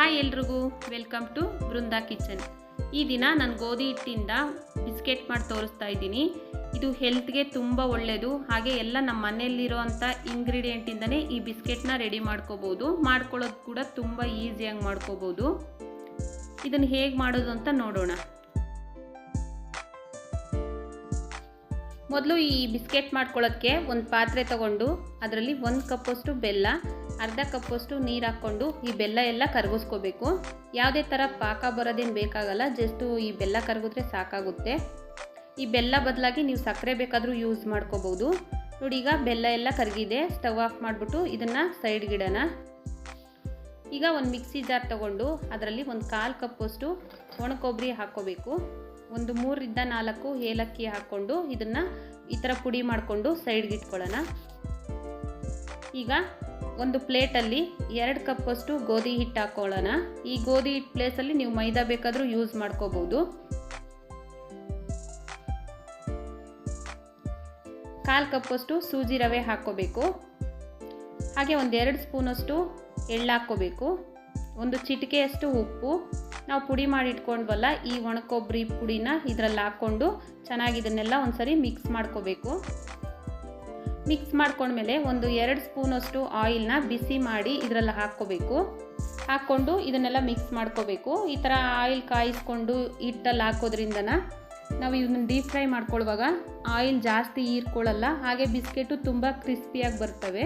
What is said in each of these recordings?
Hi ಎಲ್ರಿಗೂ. Welcome to Brinda kitchen. ಈ ದಿನ ನಾನು ಗೋಧಿ ಹಿಟ್ಟಿಂದ ಬಿಸ್ಕೆಟ್ ಮಾಡಿ ತೋರಿಸ್ತಾ ಇದ್ದೀನಿ. ಇದು ಹೆಲ್ತ್ಗೆ ತುಂಬ ಒಳ್ಳೆಯದು ಹಾಗೆ ಎಲ್ಲ ನಮ್ಮ ಮನೆಯಲ್ಲಿರೋವಂಥ ಇಂಗ್ರೀಡಿಯೆಂಟಿಂದನೇ ಈ ಬಿಸ್ಕೆಟ್ನ ರೆಡಿ ಮಾಡ್ಕೋಬೋದು. ಮಾಡ್ಕೊಳ್ಳೋದು ಕೂಡ ತುಂಬ ಈಸಿಯಾಗಿ ಮಾಡ್ಕೋಬೋದು. ಇದನ್ನು ಹೇಗೆ ಮಾಡೋದು ಅಂತ ನೋಡೋಣ. ಮೊದಲು ಈ ಬಿಸ್ಕೆಟ್ ಮಾಡ್ಕೊಳ್ಳೋಕ್ಕೆ ಒಂದು ಪಾತ್ರೆ ತಗೊಂಡು ಅದರಲ್ಲಿ ಒಂದು ಕಪ್ಪಷ್ಟು ಬೆಲ್ಲ, ಅರ್ಧ ಕಪ್ಪಷ್ಟು ನೀರು ಹಾಕ್ಕೊಂಡು ಈ ಬೆಲ್ಲ ಎಲ್ಲ ಕರಗಿಸ್ಕೋಬೇಕು. ಯಾವುದೇ ಥರ ಪಾಕ ಬರೋದೇನು ಬೇಕಾಗಲ್ಲ, ಜಸ್ಟು ಈ ಬೆಲ್ಲ ಕರಗಿದ್ರೆ ಸಾಕಾಗುತ್ತೆ. ಈ ಬೆಲ್ಲ ಬದಲಾಗಿ ನೀವು ಸಕ್ಕರೆ ಬೇಕಾದರೂ ಯೂಸ್ ಮಾಡ್ಕೋಬೋದು. ನೋಡಿ, ಈಗ ಬೆಲ್ಲ ಎಲ್ಲ ಕರಗಿದೆ, ಸ್ಟವ್ ಆಫ್ ಮಾಡಿಬಿಟ್ಟು ಇದನ್ನು ಸೈಡ್ಗಿಡೋಣ ಈಗ ಒಂದು ಮಿಕ್ಸಿ ಜಾರ್ ತಗೊಂಡು ಅದರಲ್ಲಿ ಒಂದು ಕಾಲು ಕಪ್ಪಷ್ಟು ಒಣ ಕೊಬ್ಬರಿ ಹಾಕ್ಕೋಬೇಕು. ಒಂದು ಮೂರರಿಂದ ನಾಲ್ಕು ಏಲಕ್ಕಿ ಹಾಕ್ಕೊಂಡು ಇದನ್ನು ಈ ಥರ ಪುಡಿ ಮಾಡಿಕೊಂಡು ಸೈಡ್ಗೆ ಇಟ್ಕೊಳ್ಳೋಣ. ಈಗ ಒಂದು ಪ್ಲೇಟಲ್ಲಿ ಎರಡು ಕಪ್ಪಷ್ಟು ಗೋಧಿ ಹಿಟ್ಟು ಹಾಕ್ಕೊಳ್ಳೋಣ. ಈ ಗೋಧಿ ಹಿಟ್ಟು ಪ್ಲೇಸಲ್ಲಿ ನೀವು ಮೈದಾ ಬೇಕಾದರೂ ಯೂಸ್ ಮಾಡ್ಕೋಬೋದು. ಕಾಲು ಕಪ್ಪಷ್ಟು ಸೂಜಿ ರವೆ ಹಾಕ್ಕೋಬೇಕು. ಹಾಗೆ ಒಂದು ಎರಡು ಸ್ಪೂನಷ್ಟು ಎಳ್ಳು ಹಾಕ್ಕೋಬೇಕು. ಒಂದು ಚಿಟಿಕೆಯಷ್ಟು ಉಪ್ಪು. ನಾವು ಪುಡಿ ಮಾಡಿ ಇಟ್ಕೊಂಡ್ವಲ್ಲ ಈ ಒಣಕೊಬ್ಬರಿ ಪುಡಿನ ಇದರಲ್ಲಿ ಹಾಕ್ಕೊಂಡು ಚೆನ್ನಾಗಿ ಇದನ್ನೆಲ್ಲ ಒಂದ್ಸರಿ ಮಿಕ್ಸ್ ಮಾಡ್ಕೋಬೇಕು. ಮಿಕ್ಸ್ ಮಾಡ್ಕೊಂಡ್ಮೇಲೆ ಒಂದು ಎರಡು ಸ್ಪೂನಷ್ಟು ಆಯಿಲ್ನ ಬಿಸಿ ಮಾಡಿ ಇದರಲ್ಲಿ ಹಾಕ್ಕೋಬೇಕು. ಹಾಕ್ಕೊಂಡು ಇದನ್ನೆಲ್ಲ ಮಿಕ್ಸ್ ಮಾಡ್ಕೋಬೇಕು. ಈ ಥರ ಆಯಿಲ್ ಕಾಯಿಸ್ಕೊಂಡು ಹಿಟ್ಟಲ್ಲಿ ಹಾಕೋದ್ರಿಂದ ನಾವು ಇದನ್ನ ಡೀಪ್ ಫ್ರೈ ಮಾಡ್ಕೊಳ್ಳುವಾಗ ಆಯಿಲ್ ಜಾಸ್ತಿ ಹೀರ್ಕೊಳ್ಳಲ್ಲ, ಹಾಗೆ ಬಿಸ್ಕೆಟು ತುಂಬ ಕ್ರಿಸ್ಪಿಯಾಗಿ ಬರ್ತವೆ.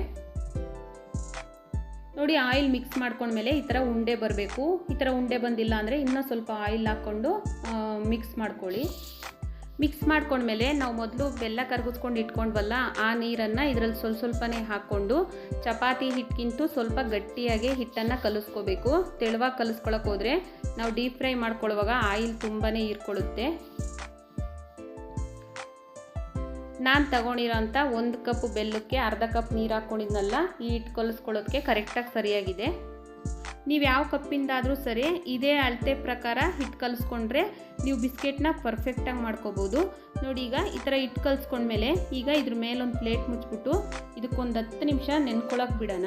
ನೋಡಿ ಆಯಿಲ್ ಮಿಕ್ಸ್ ಮಾಡ್ಕೊಂಡ್ಮೇಲೆ ಈ ಥರ ಉಂಡೆ ಬರಬೇಕು. ಈ ಥರ ಉಂಡೆ ಬಂದಿಲ್ಲ ಅಂದರೆ ಇನ್ನೂ ಸ್ವಲ್ಪ ಆಯಿಲ್ ಹಾಕ್ಕೊಂಡು ಮಿಕ್ಸ್ ಮಾಡ್ಕೊಳ್ಳಿ. ಮಿಕ್ಸ್ ಮಾಡ್ಕೊಂಡ್ಮೇಲೆ ನಾವು ಮೊದಲು ಬೆಲ್ಲ ಕರಗಿಸ್ಕೊಂಡು ಇಟ್ಕೊಂಡ್ವಲ್ಲ, ಆ ನೀರನ್ನು ಇದರಲ್ಲಿ ಸ್ವಲ್ಪ ಸ್ವಲ್ಪನೇ ಹಾಕ್ಕೊಂಡು ಚಪಾತಿ ಹಿಟ್ಟಿಗಿಂತೂ ಸ್ವಲ್ಪ ಗಟ್ಟಿಯಾಗಿ ಹಿಟ್ಟನ್ನು ಕಲಿಸ್ಕೋಬೇಕು. ತೆಳುವಾಗಿ ಕಲಿಸ್ಕೊಳಕ್ಕೆ ಹೋದರೆ ನಾವು ಡೀಪ್ ಫ್ರೈ ಮಾಡ್ಕೊಳ್ಳುವಾಗ ಆಯಿಲ್ ತುಂಬಾ ಹೀರ್ಕೊಳ್ಳುತ್ತೆ. ನಾನು ತಗೊಂಡಿರೋಂಥ ಒಂದು ಕಪ್ ಬೆಲ್ಲಕ್ಕೆ ಅರ್ಧ ಕಪ್ ನೀರು ಹಾಕ್ಕೊಂಡಿದ್ನಲ್ಲ ಈ ಹಿಟ್ಟು ಕಲಿಸ್ಕೊಳ್ಳೋದಕ್ಕೆ ಕರೆಕ್ಟಾಗಿ ಸರಿಯಾಗಿದೆ. ನೀವು ಯಾವ ಕಪ್ಪಿಂದಾದರೂ ಸರಿ, ಇದೇ ಅಳತೆ ಪ್ರಕಾರ ಹಿಟ್ಟು ಕಲಿಸ್ಕೊಂಡ್ರೆ ನೀವು ಬಿಸ್ಕೆಟ್ನ ಪರ್ಫೆಕ್ಟಾಗಿ ಮಾಡ್ಕೋಬೋದು. ನೋಡಿ ಈಗ ಈ ಥರ ಹಿಟ್ಟು ಕಲಿಸ್ಕೊಂಡ್ಮೇಲೆ ಈಗ ಇದ್ರ ಮೇಲೊಂದು ಪ್ಲೇಟ್ ಮುಚ್ಚಿಬಿಟ್ಟು ಇದಕ್ಕೊಂದು ಹತ್ತು ನಿಮಿಷ ನೆನ್ಕೊಳ್ಳೋಕೆ ಬಿಡೋಣ.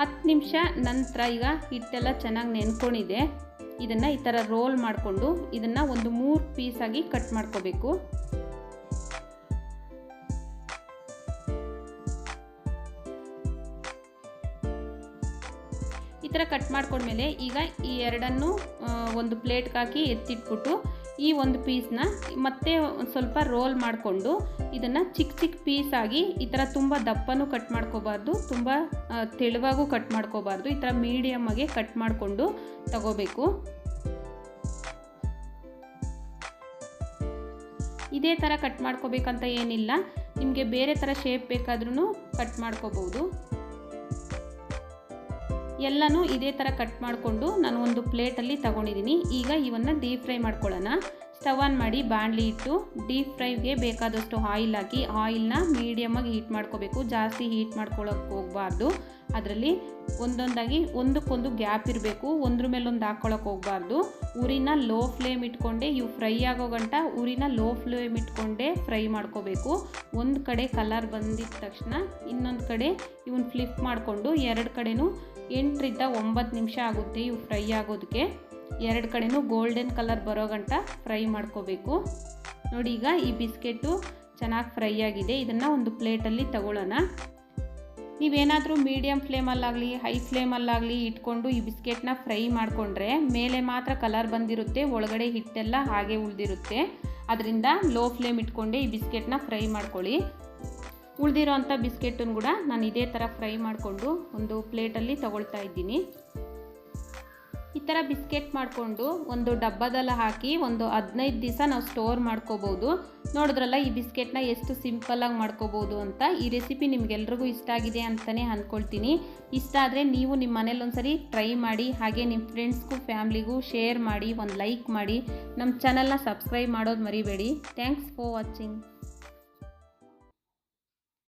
ಹತ್ತು ನಿಮಿಷ ನಂತರ ಈಗ ಹಿಟ್ಟೆಲ್ಲ ಚೆನ್ನಾಗಿ ನೆನ್ಕೊಂಡಿದೆ. ಇದನ್ನು ಈ ಥರ ರೋಲ್ ಮಾಡಿಕೊಂಡು ಇದನ್ನು ಒಂದು ಮೂರು ಪೀಸಾಗಿ ಕಟ್ ಮಾಡ್ಕೋಬೇಕು. ಈ ಥರ ಕಟ್ ಮಾಡ್ಕೊಂಡ್ಮೇಲೆ ಈಗ ಈ ಎರಡನ್ನು ಒಂದು ಪ್ಲೇಟ್ಗೆ ಹಾಕಿ ಎತ್ತಿಟ್ಬಿಟ್ಟು ಈ ಒಂದು ಪೀಸ್ನ ಮತ್ತೆ ಸ್ವಲ್ಪ ರೋಲ್ ಮಾಡಿಕೊಂಡು ಇದನ್ನು ಚಿಕ್ಕ ಚಿಕ್ಕ ಪೀಸಾಗಿ ಈ ಥರ ತುಂಬ ದಪ್ಪನೂ ಕಟ್ ಮಾಡ್ಕೋಬಾರ್ದು, ತುಂಬ ತೆಳುವಾಗೂ ಕಟ್ ಮಾಡ್ಕೋಬಾರ್ದು, ಈ ಥರ ಮೀಡಿಯಮ್ಮಾಗೆ ಕಟ್ ಮಾಡಿಕೊಂಡು ತಗೋಬೇಕು. ಇದೇ ಥರ ಕಟ್ ಮಾಡ್ಕೋಬೇಕಂತ ಏನಿಲ್ಲ, ನಿಮಗೆ ಬೇರೆ ಥರ ಶೇಪ್ ಬೇಕಾದ್ರೂ ಕಟ್ ಮಾಡ್ಕೋಬೋದು ಎಲ್ಲನೂ ಇದೇ ಥರ ಕಟ್ ಮಾಡಿಕೊಂಡು ನಾನು ಒಂದು ಪ್ಲೇಟಲ್ಲಿ ತಗೊಂಡಿದ್ದೀನಿ. ಈಗ ಇವನ್ನು ಡೀಪ್ ಫ್ರೈ ಮಾಡ್ಕೊಳ್ಳೋಣ. ಸ್ಟವ್ ಆನ್ ಮಾಡಿ ಬಾಣಲಿ ಇಟ್ಟು ಡೀಪ್ ಫ್ರೈಗೆ ಬೇಕಾದಷ್ಟು ಆಯಿಲ್ ಹಾಕಿ ಆಯಿಲ್ನ ಮೀಡಿಯಮಾಗಿ ಹೀಟ್ ಮಾಡ್ಕೋಬೇಕು. ಜಾಸ್ತಿ ಹೀಟ್ ಮಾಡ್ಕೊಳಕ್ಕೆ ಹೋಗಬಾರ್ದು. ಅದರಲ್ಲಿ ಒಂದೊಂದಾಗಿ ಒಂದಕ್ಕೊಂದು ಗ್ಯಾಪ್ ಇರಬೇಕು. ಒಂದ್ರ ಮೇಲೊಂದು ಹಾಕ್ಕೊಳಕ್ಕೆ ಹೋಗಬಾರ್ದು. ಉರಿನ ಲೋ ಫ್ಲೇಮ್ ಇಟ್ಕೊಂಡೆ, ಇವು ಫ್ರೈ ಆಗೋ ಗಂಟ ಉರಿನ ಲೋ ಫ್ಲೇಮ್ ಇಟ್ಕೊಂಡೆ ಫ್ರೈ ಮಾಡ್ಕೋಬೇಕು. ಒಂದು ಕಡೆ ಕಲರ್ ಬಂದಿದ ತಕ್ಷಣ ಇನ್ನೊಂದು ಕಡೆ ಇವನ್ನ ಫ್ಲಿಪ್ ಮಾಡಿಕೊಂಡು, ಎರಡು ಕಡೆನೂ ಎಂಟರಿಂದ ಒಂಬತ್ತು ನಿಮಿಷ ಆಗುತ್ತೆ ಇವು ಫ್ರೈ ಆಗೋದಕ್ಕೆ. ಎರಡು ಕಡೆನೂ ಗೋಲ್ಡನ್ ಕಲರ್ ಬರೋ ಗಂಟ ಫ್ರೈ ಮಾಡ್ಕೋಬೇಕು. ನೋಡಿ ಈಗ ಈ ಬಿಸ್ಕೆಟು ಚೆನ್ನಾಗಿ ಫ್ರೈ ಆಗಿದೆ. ಇದನ್ನು ಒಂದು ಪ್ಲೇಟಲ್ಲಿ ತಗೊಳ್ಳೋಣ. ನೀವೇನಾದರೂ ಮೀಡಿಯಮ್ ಫ್ಲೇಮಲ್ಲಾಗಲಿ ಹೈ ಫ್ಲೇಮಲ್ಲಾಗಲಿ ಇಟ್ಕೊಂಡು ಈ ಬಿಸ್ಕೆಟ್ನ ಫ್ರೈ ಮಾಡಿಕೊಂಡ್ರೆ ಮೇಲೆ ಮಾತ್ರ ಕಲರ್ ಬಂದಿರುತ್ತೆ, ಒಳಗಡೆ ಹಿಟ್ಟೆಲ್ಲ ಹಾಗೆ ಉಳಿದಿರುತ್ತೆ. ಅದರಿಂದ ಲೋ ಫ್ಲೇಮ್ ಇಟ್ಕೊಂಡೆ ಈ ಬಿಸ್ಕೆಟ್ನ ಫ್ರೈ ಮಾಡ್ಕೊಳ್ಳಿ. ಉಳಿದಿರೋ ಅಂಥ ಬಿಸ್ಕೆಟನ್ನು ಕೂಡ ನಾನು ಇದೇ ಥರ ಫ್ರೈ ಮಾಡಿಕೊಂಡು ಒಂದು ಪ್ಲೇಟಲ್ಲಿ ತಗೊಳ್ತಾ ಇದ್ದೀನಿ. ಈ ಥರ ಬಿಸ್ಕೆಟ್ ಮಾಡಿಕೊಂಡು ಒಂದು ಡಬ್ಬದಲ್ಲ ಹಾಕಿ ಒಂದು ಹದಿನೈದು ದಿವಸ ನಾವು ಸ್ಟೋರ್ ಮಾಡ್ಕೋಬೋದು. ನೋಡಿದ್ರಲ್ಲ, ಈ ಬಿಸ್ಕೆಟ್ನ ಎಷ್ಟು ಸಿಂಪಲ್ಲಾಗಿ ಮಾಡ್ಕೋಬೋದು ಅಂತ ಈ ರೆಸಿಪಿ ನಿಮಗೆಲ್ರಿಗೂ ಇಷ್ಟ ಆಗಿದೆ ಅಂತಲೇ ಅಂದ್ಕೊಳ್ತೀನಿ. ಇಷ್ಟ ಆದರೆ ನೀವು ನಿಮ್ಮ ಮನೇಲಿ ಒಂದ್ಸರಿ ಟ್ರೈ ಮಾಡಿ, ಹಾಗೆ ನಿಮ್ಮ ಫ್ರೆಂಡ್ಸ್ಗೂ, ಫ್ಯಾಮ್ಲಿಗೂ ಶೇರ್ ಮಾಡಿ, ಒಂದು ಲೈಕ್ ಮಾಡಿ. ನಮ್ಮ ಚಾನಲ್ನ ಸಬ್ಸ್ಕ್ರೈಬ್ ಮಾಡೋದು ಮರಿಬೇಡಿ. Thanks for watching.